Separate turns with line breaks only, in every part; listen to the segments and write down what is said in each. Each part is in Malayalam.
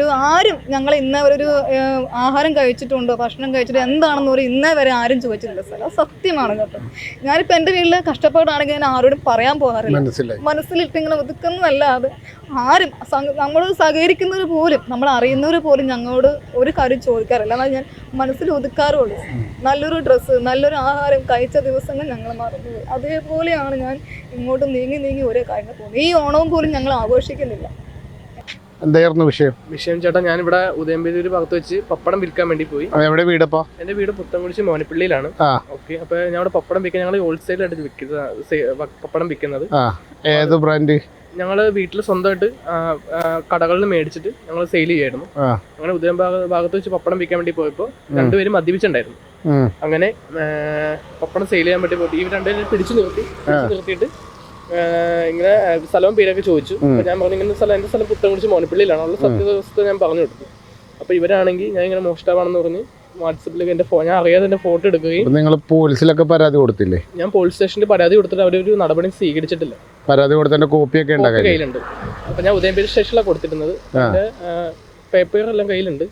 ഒരു ആരും ഞങ്ങൾ ഇന്നേ വരെ ഒരു ആഹാരം കഴിച്ചിട്ടുണ്ടോ ഭക്ഷണം കഴിച്ചിട്ട് എന്താണെന്ന് ഒരു ഇന്നേ വരെ ആരും ചോദിച്ചിട്ടില്ല സാർ. അത് സത്യമാണ് കേട്ടോ. ഞാനിപ്പോൾ എന്റെ വീട്ടിൽ കഷ്ടപ്പാടാണെങ്കിൽ ഞാൻ ആരോടും പറയാൻ പോകാറില്ല.
മനസ്സിലിട്ടിങ്ങനെ
മനസ്സിലിട്ട് ഇങ്ങനെ ഒതുക്കുന്നതല്ലാതെ ആരും നമ്മൾ സഹകരിക്കുന്നവർ പോലും നമ്മൾ അറിയുന്നവർ പോലും ഞങ്ങളോട് ഒരു കാര്യം ചോദിക്കാറില്ല. എന്നാൽ ഞാൻ മനസ്സിൽ ഒതുക്കാറുള്ളൂ. നല്ലൊരു ഡ്രസ്സ് നല്ലൊരു ആഹാരം കഴിച്ച ദിവസങ്ങൾ ഞങ്ങൾ മറന്നുപോയി അതേപോലെയാണ് ഞാൻ ഇങ്ങോട്ട് നീങ്ങി നീങ്ങി ഓരോ കാര്യങ്ങൾ പോകുന്നത് ഈ ഓണവും പോലും ഞങ്ങൾ ആഘോഷിക്കുന്നില്ല.
എന്തായിരുന്നു വിഷയം?
വിഷയം ചേട്ടാ ഞാനിവിടെ ഉദയംപേരൂര് ഭാഗത്ത് വെച്ച് പപ്പടം വിൽക്കാൻ വേണ്ടി പോയി.
എവിടെ എവിടെ അപ്പൊ
എന്റെ വീട് പുത്തൻകുടിച്ച് മോനപ്പള്ളിയിലാണ്. ഓക്കെ അപ്പൊ ഞാൻ അവിടെ പപ്പടം വിൽക്കാൻ ഞങ്ങൾ ഹോൾസെയിലായിട്ട് വിൽക്കുന്നത് സെ- വ- പപ്പടം വിൽക്കുന്നത്.
ഏത് ബ്രാൻഡ്?
ഞങ്ങൾ വീട്ടിൽ സ്വന്തമായിട്ട് കടകളിൽ മേടിച്ചിട്ട് ഞങ്ങൾ സെയിൽ ചെയ്യായിരുന്നു. അങ്ങനെ ഉദയം ഭാഗ- ഭാഗത്ത് വെച്ച് പപ്പടം വിൽക്കാൻ വേണ്ടി പോയപ്പോൾ രണ്ടുപേരും മദ്യപിച്ചിട്ടുണ്ടായിരുന്നു. അങ്ങനെ പപ്പടം സെയിൽ ചെയ്യാൻ വേണ്ടി പോയിട്ട് ഇവർ രണ്ടുപേരും പിടിച്ചു നിർത്തി പിടിച്ചു നിർത്തിയിട്ട് ഇങ്ങനെ സ്ഥലവും പേരൊക്കെ ചോദിച്ചു. അപ്പൊ ഞാൻ പറഞ്ഞു ഇങ്ങനെ സ്ഥലം എന്റെ സ്ഥലം പുത്തൻകുടിച്ച് മോനപ്പള്ളിയിലാണ് ഉള്ള സത്യവസ്ഥ ഞാൻ പറഞ്ഞു കൊടുത്തു. അപ്പൊ ഇവരാണെങ്കിൽ ഞാൻ ഇങ്ങനെ മോഷ്ടാവാണെന്ന് പറഞ്ഞ് വാട്സപ്പിലേക്ക് എന്റെ ഫോൺ ഞാൻ അറിയാതെ എന്റെ ഫോട്ടോ എടുക്കുകയും
നിങ്ങൾ പോലീസിലൊക്കെ പരാതി കൊടുത്തില്ലേ?
ഞാൻ പോലീസ് സ്റ്റേഷനിൽ പരാതി കൊടുത്തിട്ട് അവരൊരു നടപടി സ്വീകരിച്ചിട്ടില്ല.
പരാതി കൊടുത്തതിന്റെ കോപ്പിയൊക്കെ
കയ്യിലുണ്ട്. അപ്പൊ ഞാൻ ഉദയംപേര് സ്റ്റേഷനിലാണ് കൊടുത്തിരുന്നത്. എന്റെ പേപ്പർ എല്ലാം കയ്യിലുണ്ട്.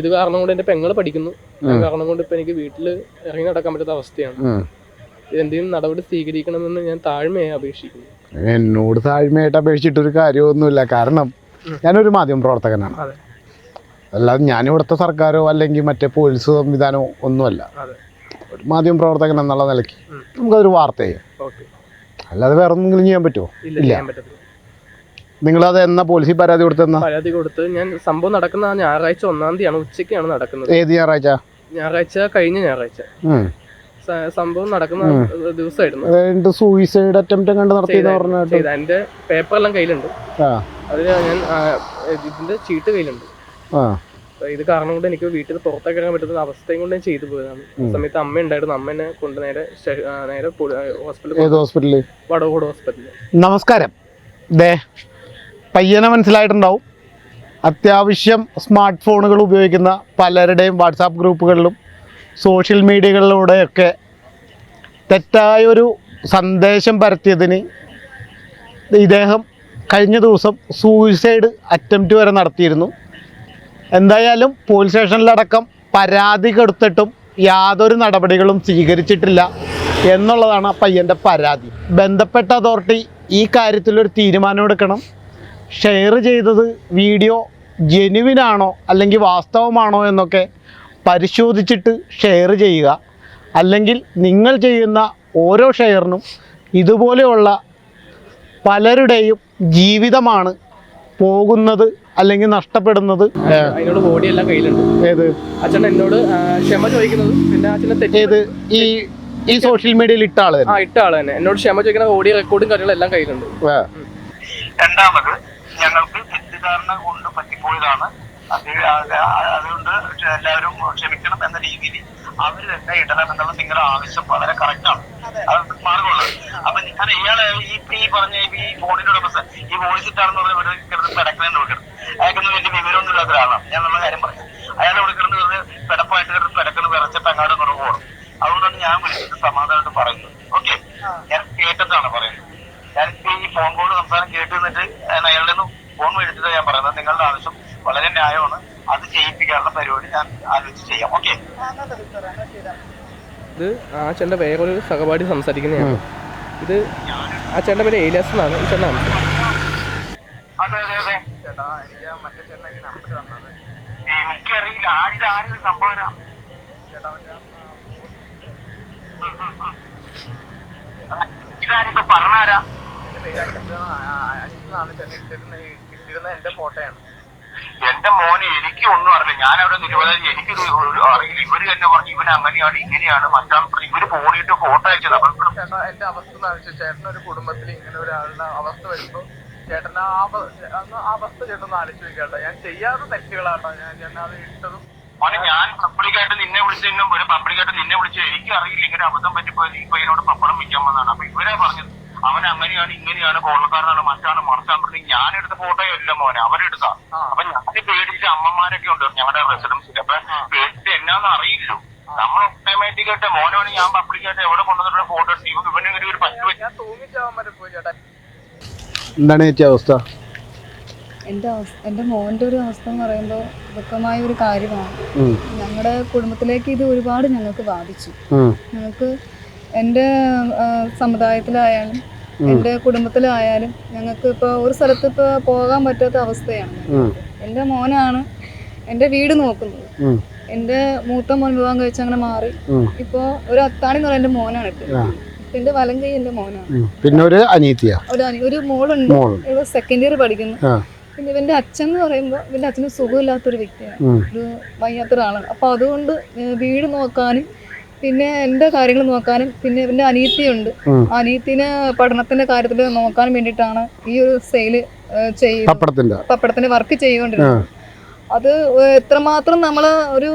ഇത് കാരണം കൊണ്ട് എന്റെ പെങ്ങൾ പഠിക്കുന്നു. കാരണം കൊണ്ട് ഇപ്പൊ എനിക്ക് വീട്ടിൽ ഇറങ്ങി നടക്കാൻ പറ്റാത്ത അവസ്ഥയാണ്.
ഉം.
ഇതെന്തെങ്കിലും നടപടി സ്വീകരിക്കണമെന്ന് ഞാൻ താഴ്മയെ അപേക്ഷിക്കുന്നു.
എന്നോട് താഴ്മയായിട്ട് അപേക്ഷിച്ചിട്ടൊരു കാര്യമൊന്നുമില്ല. കാരണം ഞാനൊരു മാധ്യമ പ്രവർത്തകനാണ്.
അതെ.
ഞാൻ ഞാനിവിടുത്തെ സർക്കാരോ അല്ലെങ്കിൽ മറ്റേ പോലീസ് സംവിധാനമോ ഒന്നുമല്ല. ഒരു മാധ്യമ പ്രവർത്തകൻ എന്നുള്ള നിലയ്ക്ക് നമുക്കതൊരു വാർത്ത ചെയ്യാം അല്ലാതെ വേറെ എന്തെങ്കിലും ചെയ്യാൻ പറ്റുമോ?
ഇല്ല
നിങ്ങളത് എന്നാ പോലീസിൽ പരാതി കൊടുത്തെന്നാ
പരാതി കൊടുത്ത് ഞാൻ സംഭവം നടക്കുന്ന ഞായറാഴ്ച ഒന്നാം തീയതിയാണ് ഉച്ചയ്ക്കാണ് നടക്കുന്നത്.
ഏത് ഞായറാഴ്ച?
ഞായറാഴ്ച കഴിഞ്ഞ ഞായറാഴ്ച. സംഭവം നടക്കുന്ന ദിവസമായിരുന്നു.
അതായത് സൂയിസൈഡ് അറ്റംപ്റ്റ് കണ്ട് നടത്തിയെന്ന് പറഞ്ഞിട്ട്
എന്റെ പേപ്പറെല്ലാം കയ്യിലുണ്ട്. അതിൽ ഞാൻ ഇതിന്റെ ചീട്ട് കയ്യിലുണ്ട്. ഇത് കാരണം കൊണ്ട് എനിക്ക് വീട്ടിൽ പുറത്തേക്ക് ഇറങ്ങാൻ പറ്റുന്ന അവസ്ഥയും കൊണ്ട് ഞാൻ ചെയ്തു പോയതാണ്. ആ സമയത്ത് അമ്മ ഉണ്ടായിരുന്നു. അമ്മ എന്നെ കൊണ്ട് നേരെ നേരെ ഹോസ്പിറ്റലിൽ
ഹോസ്പിറ്റലിൽ
വടകോട് ഹോസ്പിറ്റലിൽ
നമസ്കാരം. ദേ പയ്യനെ മനസ്സിലായിട്ടുണ്ടാവും. അത്യാവശ്യം സ്മാർട്ട് ഫോണുകൾ ഉപയോഗിക്കുന്ന പലരുടെയും വാട്സാപ്പ് ഗ്രൂപ്പുകളിലും സോഷ്യൽ മീഡിയകളിലൂടെയൊക്കെ തെറ്റായൊരു സന്ദേശം പരത്തിയതിന് ഇദ്ദേഹം കഴിഞ്ഞ ദിവസം സൂയിസൈഡ് അറ്റംപ്റ്റ് വരെ നടത്തിയിരുന്നു. എന്തായാലും പോലീസ് സ്റ്റേഷനിലടക്കം പരാതി കൊടുത്തിട്ടും യാതൊരു നടപടികളും സ്വീകരിച്ചിട്ടില്ല എന്നുള്ളതാണ് പയ്യന്റെ പരാതി. ബന്ധപ്പെട്ട അതോറിറ്റി ഈ കാര്യത്തിലൊരു തീരുമാനമെടുക്കണം ഷെയർ ചെയ്തത് വീഡിയോ ജെനുവിനാണോ അല്ലെങ്കിൽ വാസ്തവമാണോ എന്നൊക്കെ പരിശോധിച്ചിട്ട് ഷെയർ ചെയ്യുക. അല്ലെങ്കിൽ നിങ്ങൾ ചെയ്യുന്ന ഓരോ ഷെയറിനും ഇതുപോലെയുള്ള പലരുടെയും ജീവിതമാണ് പോകുന്നത് അല്ലെങ്കിൽ നഷ്ടപ്പെടുന്നത്.
അതിനോട് ബോഡി എല്ലാം കയ്യിലുണ്ട്.
ഏത്?
അച്ഛൻ എന്നോട് ക്ഷമ ചോദിക്കുന്നത് പിന്നെ അച്ഛനെ തെറ്റ്
ഏത്? ഈ ഈ സോഷ്യൽ മീഡിയയിൽ ഇട്ട ആൾ
ആ ഇട്ട ആൾ തന്നെ. എന്നോട് ക്ഷമ ചോദിക്കുന്ന ഓഡിയോ റെക്കോർഡും കാര്യങ്ങളും എല്ലാം കയ്യിലുണ്ട്
രണ്ടാമത് ഞങ്ങൾക്ക് തെറ്റിദ്ധാരണ കൊണ്ട് പറ്റിപ്പോയതാണ് അതുകൊണ്ട് എല്ലാവരും ക്ഷമിക്കണം എന്ന രീതിയിൽ അവർ തന്നെ ഇടണം എന്നുള്ള നിങ്ങളുടെ ആവശ്യം വളരെ കറക്റ്റാണ് അത്. മാർഗമുള്ളത്. അപ്പൊ ഞാൻ ഇയാളെ ഈ ഈ പറഞ്ഞ ഈ ഫോണിന്റെ ഉടമസ് ഈ വോയിസ് ഇട്ടാണെന്ന് പറഞ്ഞ ഇവിടെ കിടന്ന് പിടക്കണെന്ന് നോക്കണം അയാൾക്കൊന്നും വലിയ വിവരമൊന്നും ഇല്ലാത്ത ഒരാളാണ്. ഞാൻ നമ്മുടെ കാര്യം പറഞ്ഞു അയാൾ ഇവിടെ കിടന്ന് വെറുതെ പിടപ്പായിട്ട് കിടന്ന് പിടക്കണ് വിറച്ചിട്ട് പെങ്ങാട് നിറവ് പോകണം അതുകൊണ്ടാണ് ഞാൻ വിളിച്ചിട്ട് സമാധാനമായിട്ട് പറയുന്നത്. ഓക്കെ ഞാൻ കേട്ടതാണ് പറയുന്നത്. ഞാൻ ഈ ഫോൺ കോൾ സംസാരം കേട്ട് നിന്നിട്ട് അയാളുടെ ഫോൺ മേടിച്ചത് ഞാൻ പറയുന്നത്. നിങ്ങളുടെ ആവശ്യം വളരെ ന്യായമാണ്. അത് ചെയ്യിപ്പിക്കാനുള്ള പരിപാടി ഞാൻ ആലോചിച്ച് ചെയ്യാം. ഓക്കെ?
ഇത് ആ ചേട്ടന്റെ വേറൊരു സഹപാഠി സംസാരിക്കുന്നതാണ്. ഇത് ആ ചേട്ടന്റെ പേര് ഏലിയാസ് എന്നാണ് ഈ ചേട്ടൻ
അതെ അതെ അതെ. ചേട്ടാ എനിക്ക് മറ്റേ ചേട്ടൻ നമ്പർ തന്നത്. എനിക്കറിയില്ല. ആരുടെ ആരുടെ സംഭവന? ഇതാരിപ്പോ പറഞ്ഞാരാ?
എന്റെ ഫോട്ടോയാണ്.
എന്റെ മോനെ എനിക്ക് ഒന്നും അറിയില്ല. ഞാൻ അവിടെ നിരവധി എനിക്ക് അറിയില്ല. ഇവർ തന്നെ പറഞ്ഞു ഇവൻ അങ്ങനെയാണ് ഇങ്ങനെയാണ്. മറ്റാൾ ഇവർ ഫോണിട്ട് ഫോട്ടോ അയച്ചത്. അവർക്ക്
ചേട്ടാ എന്റെ അവസ്ഥ ചേട്ടൻ ഒരു കുടുംബത്തിൽ ഇങ്ങനെ ഒരാളുടെ അവസ്ഥ വരുമ്പോ ചേട്ടൻ ആ അവസ്ഥ ചേട്ടൻ ഒന്ന് ആലോചിച്ച് നോക്കിയാട്ടോ ഞാൻ ചെയ്യാത്ത തെറ്റുകളാട്ടോ ഞാൻ ഞാൻ അത് ഇട്ടതും.
മോനെ ഞാൻ പബ്ലിക്കായിട്ട് നിന്നെ വിളിച്ചെങ്കിലും ഒരു പബ്ലിക്കായിട്ട് നിന്നെ വിളിച്ച് എനിക്ക് അറിയില്ല ഇങ്ങനെ അബദ്ധം പറ്റിപ്പോയി ഈ പയ്യനോട് പപ്പടം വിൽക്കാൻ വന്നതാണ്. അപ്പൊ ഇവരെ പറഞ്ഞത്. അവൻ അങ്ങനെയാണ് ഇങ്ങനെയാണ് കോളക്കാരനാണ് മറ്റാണ് മറിച്ചാണ് പറഞ്ഞ് ഞാൻ എടുത്ത ഫോട്ടോ അല്ല മോനെ അവരെടുത്താ അപ്പൊ ഞാൻ പേടിച്ചിട്ട് അമ്മമാരൊക്കെ ഉണ്ട് ഞങ്ങളുടെ റെസിഡൻസിൽ അപ്പൊ പേടിച്ചിട്ട് എന്നാന്ന് അറിയില്ലോ നമ്മൾ ഓട്ടോമാറ്റിക് ആയിട്ട് മോനോട് ഞാൻ പബ്ലിക്കായിട്ട് എവിടെ കൊണ്ടുവന്നിട്ട് ഫോട്ടോ എടുത്ത് ഇവൻ ഇവന് ഒരു പറ്റു
എന്താണ് ചേച്ചി അവസ്ഥ?
എന്റെ അവസ്ഥ എന്റെ മോന്റെ ഒരു അവസ്ഥ എന്ന് പറയുമ്പോൾ ദുഃഖമായ ഒരു കാര്യമാണ്. ഞങ്ങളുടെ കുടുംബത്തിലേക്ക് ഇത് ഒരുപാട് ഞങ്ങൾക്ക് ബാധിച്ചു. ഞങ്ങൾക്ക് എന്റെ സമുദായത്തിലായാലും എന്റെ കുടുംബത്തിലായാലും ഞങ്ങൾക്ക് ഇപ്പോൾ ഒരു സ്ഥലത്ത് ഇപ്പോൾ പോകാൻ പറ്റാത്ത അവസ്ഥയാണ്.
എന്റെ
എന്റെ മോനാണ് എന്റെ വീട് നോക്കുന്നത്.
എന്റെ
എന്റെ മൂത്ത മോൻ വിവാഹം കഴിച്ച് അങ്ങനെ മാറി.
ഇപ്പൊ
ഇപ്പോൾ ഒരു അത്താണി എന്ന് പറയുന്ന എന്റെ മോനാണ് ഇപ്പൊ.
എന്റെ
ഇപ്പം വലം കൈ എന്റെ മോനാണ്.
പിന്നെ ഒരു അനീത്തിയ
ഒരു മോളുണ്ട്.
മോൾ.
ഇവ സെക്കൻഡ് ഇയർ പഠിക്കുന്നു. പിന്നെ ഇവന്റെ അച്ഛൻ എന്ന് പറയുമ്പോൾ ഇവന്റെ അച്ഛന് സുഖമില്ലാത്തൊരു വ്യക്തിയാണ്. ഒരു വയ്യാത്തൊരാളാണ്. അപ്പൊ അതുകൊണ്ട് വീട് നോക്കാനും പിന്നെ എന്റെ കാര്യങ്ങൾ നോക്കാനും പിന്നെ പിന്നെ അനീത്തിയുണ്ട്
ഉം.
അനീത്തിനെ പഠനത്തിന്റെ കാര്യത്തിൽ നോക്കാനും വേണ്ടിയിട്ടാണ് ഈ ഒരു സെയിൽ ചെയ്യുന്നത്.
പപ്പടത്തിന്റെ.
വർക്ക് ചെയ്തുകൊണ്ടിരുന്നത്. അത് എത്രമാത്രം നമ്മൾ ഒരു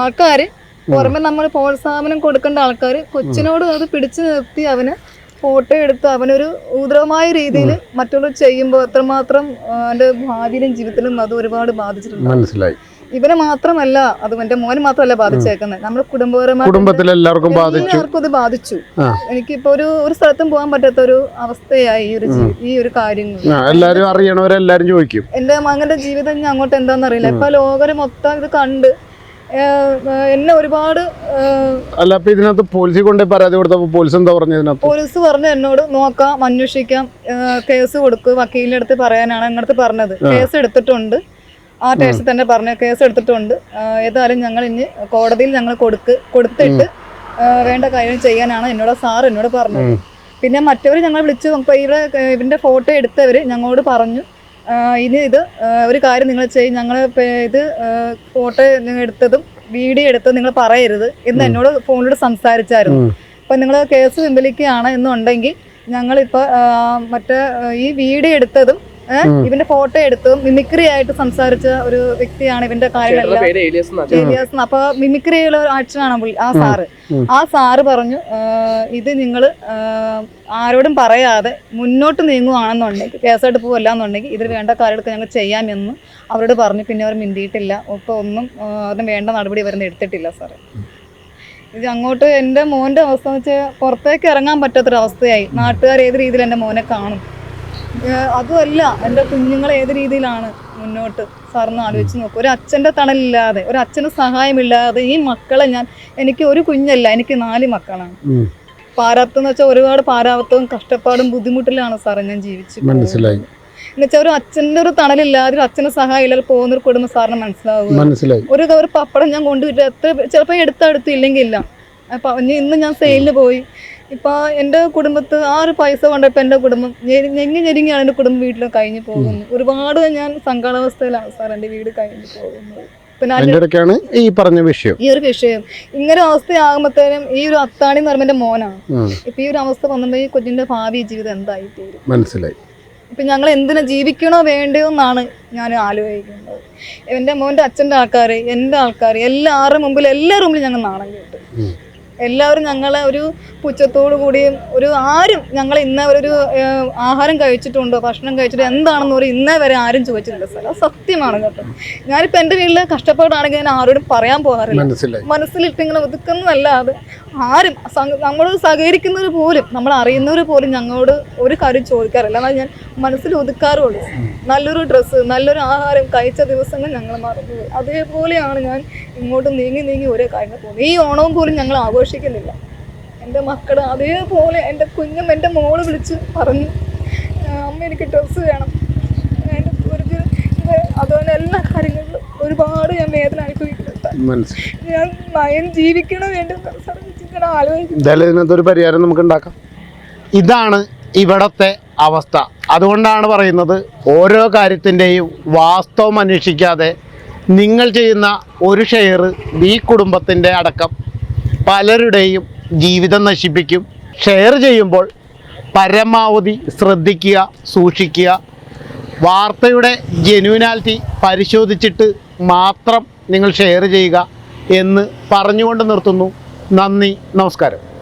ആൾക്കാര് പുറമെ നമ്മൾ പ്രോത്സാഹനം കൊടുക്കേണ്ട ആൾക്കാർ കൊച്ചിനോട് അത് പിടിച്ചു നിർത്തി അവന് ഫോട്ടോ എടുത്ത് അവനൊരു ഉദ്രവമായ രീതിയിൽ മറ്റുള്ളവർ ചെയ്യുമ്പോൾ എത്രമാത്രം അവന്റെ ഭാവിയിലും ജീവിതത്തിലും അത് ഒരുപാട് ബാധിച്ചിട്ടുണ്ട്.
മനസ്സിലായി.
ഇവനെ മാത്രമല്ല അത് എന്റെ മോനെ മാത്രമല്ല ബാധിച്ചേക്കുന്നത്. നമ്മുടെ കുടുംബപരമായി
കുടുംബത്തിലെല്ലാവർക്കും ബാധിച്ചു.
എല്ലാവർക്കും ഇത് ബാധിച്ചു. എനിക്കിപ്പോ ഒരു ഒരു സ്ഥലത്തും പോകാൻ പറ്റാത്ത ഒരു അവസ്ഥയായി ഈ ഒരു ഈ ഒരു കാര്യങ്ങൾ
എല്ലാരും അറിയണവരെല്ലാരും ചോദിക്കും.
എന്റെ മകന്റെ ജീവിതം ഞാൻ അങ്ങോട്ട് എന്താണെന്ന് അറിയില്ല. ഇപ്പൊ ലോകര് മൊത്തം ഇത് കണ്ട് എന്നെ ഒരുപാട്
അല്ല അപ്പൊ ഇതിനകത്ത് പോലീസ് കൊണ്ട് പരാതി കൊടുത്തപ്പോ പോലീസ് എന്താ പറഞ്ഞത് ഇതിനകത്ത്?
പോലീസ് പറഞ്ഞു എന്നോട് നോക്കാം അന്വേഷിക്കാം കേസ് കൊടുക്കുക വക്കീലിന്റെ അടുത്ത് പറയാനാണ് അങ്ങനത്തെ പറഞ്ഞത്. കേസ് എടുത്തിട്ടുണ്ട്. ആ സ്റ്റേഷനിൽ തന്നെ പറഞ്ഞ കേസ് എടുത്തിട്ടുണ്ട്. ഏതായാലും ഞങ്ങൾ ഇനി കോടതിയിൽ ഞങ്ങൾ കൊടുക്ക് കൊടുത്തിട്ട് വേണ്ട കാര്യം ചെയ്യാനാണ് എന്നോട് സാർ എന്നോട് പറഞ്ഞത്. പിന്നെ മറ്റവർ ഞങ്ങൾ വിളിച്ചു. ഇപ്പോൾ ഇവിടെ ഇവന്റെ ഫോട്ടോ എടുത്തവർ ഞങ്ങളോട് പറഞ്ഞു ഇനി ഇത് ഒരു കാര്യം നിങ്ങൾ ചെയ്യും ഞങ്ങൾ ഇത് ഫോട്ടോ എടുത്തതും വീഡിയോ എടുത്തതും നിങ്ങൾ പറയരുത് എന്ന് എന്നോട് ഫോണിലൂടെ സംസാരിച്ചായിരുന്നു. അപ്പം നിങ്ങൾ കേസ് പിൻവലിക്കുകയാണ് എന്നുണ്ടെങ്കിൽ ഞങ്ങളിപ്പോൾ മറ്റേ ഈ വീഡിയോ എടുത്തതും ഇവന്റെ ഫോട്ടോ എടുത്തു മിമിക്രി ആയിട്ട് സംസാരിച്ച ഒരു വ്യക്തിയാണ് ഇവന്റെ കാര്യങ്ങളെല്ലാം. അപ്പൊ മിമിക്രിയുള്ള ഒരു ആക്ഷനാണ് പുള്ളി ആ സാറ്. ആ സാറ് പറഞ്ഞു ഇത് നിങ്ങൾ ആരോടും പറയാതെ മുന്നോട്ട് നീങ്ങുവാണെന്നുണ്ടെങ്കിൽ കേസായിട്ട് പോവല്ല എന്നുണ്ടെങ്കിൽ ഇതിൽ വേണ്ട കാര്യങ്ങളൊക്കെ ഞങ്ങൾ ചെയ്യാമെന്ന് അവരോട് പറഞ്ഞു. പിന്നെ അവർ മിണ്ടിയിട്ടില്ല. ഒക്കെ ഒന്നും അതിന് വേണ്ട നടപടി അവരൊന്നും എടുത്തിട്ടില്ല സാറേ. ഇത് അങ്ങോട്ട് എന്റെ മോന്റെ അവസ്ഥ എന്ന് വെച്ചാൽ പുറത്തേക്ക് ഇറങ്ങാൻ പറ്റാത്തൊരവസ്ഥയായി. നാട്ടുകാർ ഏത് രീതിയിൽ എന്റെ മോനെ കാണും? അതുമല്ല എന്റെ കുഞ്ഞുങ്ങൾ ഏത് രീതിയിലാണ് മുന്നോട്ട് സാറിന് ആലോചിച്ച് നോക്കും. ഒരു അച്ഛന്റെ തണലില്ലാതെ ഒരു അച്ഛന്റെ സഹായമില്ലാതെ ഈ മക്കളെ ഞാൻ എനിക്ക് ഒരു കുഞ്ഞല്ല എനിക്ക് നാല് മക്കളാണ്. പാരാപ്തം എന്ന് വെച്ചാൽ ഒരുപാട് പാരാപ്തവും കഷ്ടപ്പാടും ബുദ്ധിമുട്ടിലാണ് സാറേ ഞാൻ ജീവിച്ചു
മനസ്സിലായി.
എന്നുവെച്ചാൽ ഒരു അച്ഛന്റെ ഒരു തണലില്ലാതെ ഒരു അച്ഛന്റെ സഹായം ഇല്ലാതെ പോകുന്ന ഒരു കുടുംബം സാറിന് മനസ്സിലാവും
മനസ്സിലായി.
ഒരു കവർ പപ്പടം ഞാൻ കൊണ്ടുവരില്ല എത്ര ചിലപ്പോൾ എടുത്തടുത്ത് ഇല്ലെങ്കിൽ ഇല്ല അപ്പം ഇനി ഇന്ന് ഞാൻ സെയിലിന് പോയി. ഇപ്പം എന്റെ കുടുംബത്ത് ആ ഒരു പൈസ കൊണ്ടപ്പോൾ എന്റെ കുടുംബം ഞെങ്ങി ഞെരുങ്ങിയാണ് എന്റെ കുടുംബം വീട്ടിൽ കഴിഞ്ഞു പോകുന്നത്. ഒരുപാട് ഞാൻ സങ്കടാവസ്ഥയിലാണ് സാർ എന്റെ വീട് കഴിഞ്ഞു പോകുന്നത്.
ഇടയ്ക്കാണ് ഈ പറഞ്ഞ വിഷയം.
ഈ ഒരു വിഷയം. ഇങ്ങനെ അവസ്ഥയാകുമ്പോഴത്തേനും ഈ ഒരു അത്താണി എന്ന് പറയുമ്പോൾ മോനാണ് ഇപ്പൊ ഈ ഒരു അവസ്ഥ വന്നപ്പോൾ ഈ കുഞ്ഞിന്റെ ഭാവി ജീവിതം എന്തായി തീരും?
മനസ്സിലായി.
ഇപ്പം ഞങ്ങൾ എന്തിനു ജീവിക്കണോ വേണ്ടോ എന്നാണ് ഞാൻ ആലോചിക്കുന്നത്. എന്റെ മോന്റെ അച്ഛന്റെ ആൾക്കാർ എന്റെ ആൾക്കാർ എല്ലാവരുടെ മുമ്പിൽ എല്ലാവരുടെ മുമ്പിൽ ഞങ്ങൾ നാണം കേട്ടു. എല്ലാവരും ഞങ്ങളെ ഒരു പുച്ഛത്തോടു കൂടിയും ഒരു ആരും ഞങ്ങൾ ഇന്ന ഒരു ആഹാരം കഴിച്ചിട്ടുണ്ടോ ഭക്ഷണം കഴിച്ചിട്ട് എന്താണെന്ന് പറയും ഇന്നേ വരെ ആരും ചോദിച്ചിട്ടുണ്ട് സാർ. അത് സത്യമാണ് കേട്ടോ. ഞാനിപ്പോൾ എന്റെ വീട്ടിൽ കഷ്ടപ്പാടാണെങ്കിൽ ഞാൻ ആരോടും പറയാൻ പോകാറില്ല. മനസ്സിലിട്ട് ഇങ്ങനെ ഒതുക്കുന്നതല്ലാതെ ആരും നമ്മൾ നമ്മളോട് സഹകരിക്കുന്നവർ പോലും നമ്മൾ അറിയുന്നവർ പോലും ഞങ്ങളോട് ഒരു കാര്യം ചോദിക്കാറില്ല. എന്നാൽ ഞാൻ മനസ്സിൽ ഒതുക്കാറുള്ളൂ. നല്ലൊരു ഡ്രസ്സ് നല്ലൊരു ആഹാരം കഴിച്ച ദിവസങ്ങൾ ഞങ്ങൾ മറന്നുപോയി അതേപോലെയാണ് ഞാൻ ഇങ്ങോട്ട് നീങ്ങി നീങ്ങി ഓരോ കാര്യങ്ങൾ പോകുന്നത്. ഈ ഓണവും പോലും ഞങ്ങൾ ആഘോഷിക്കുന്നില്ല. എന്റെ മക്കൾ അതേപോലെ എന്റെ കുഞ്ഞും എന്റെ മോൾ വിളിച്ച് പറഞ്ഞു അമ്മ എനിക്ക് ഡ്രസ്സ് വേണം. എന്റെ ഒരു അതുപോലെ എല്ലാ കാര്യങ്ങളിലും ഒരുപാട് ഞാൻ വേദന അനുഭവിക്കുന്നുണ്ട്. ഞാൻ നയം ജീവിക്കണോ വേണ്ട ഇങ്ങനെ ആലോചിക്കുന്നു.
എന്തായാലും ഇതിനകത്തൊരു പരിഹാരം നമുക്ക് ഉണ്ടാക്കാം. ഇതാണ് ഇവിടത്തെ അവസ്ഥ. അതുകൊണ്ടാണ് പറയുന്നത് ഓരോ കാര്യത്തിന്റെയും വാസ്തവം അന്വേഷിക്കാതെ നിങ്ങൾ ചെയ്യുന്ന ഒരു ഷെയർ ഈ കുടുംബത്തിന്റെ അടക്കം പലരുടെയും ജീവിതം നശിപ്പിക്കും. ഷെയർ ചെയ്യുമ്പോൾ പരമാവധി ശ്രദ്ധിക്കുക സൂക്ഷിക്കുക. വാർത്തയുടെ ജെനുവിനാലിറ്റി പരിശോധിച്ചിട്ട് മാത്രം നിങ്ങൾ ഷെയർ ചെയ്യുക എന്ന് പറഞ്ഞുകൊണ്ട് നിർത്തുന്നു. നന്ദി നമസ്കാരം.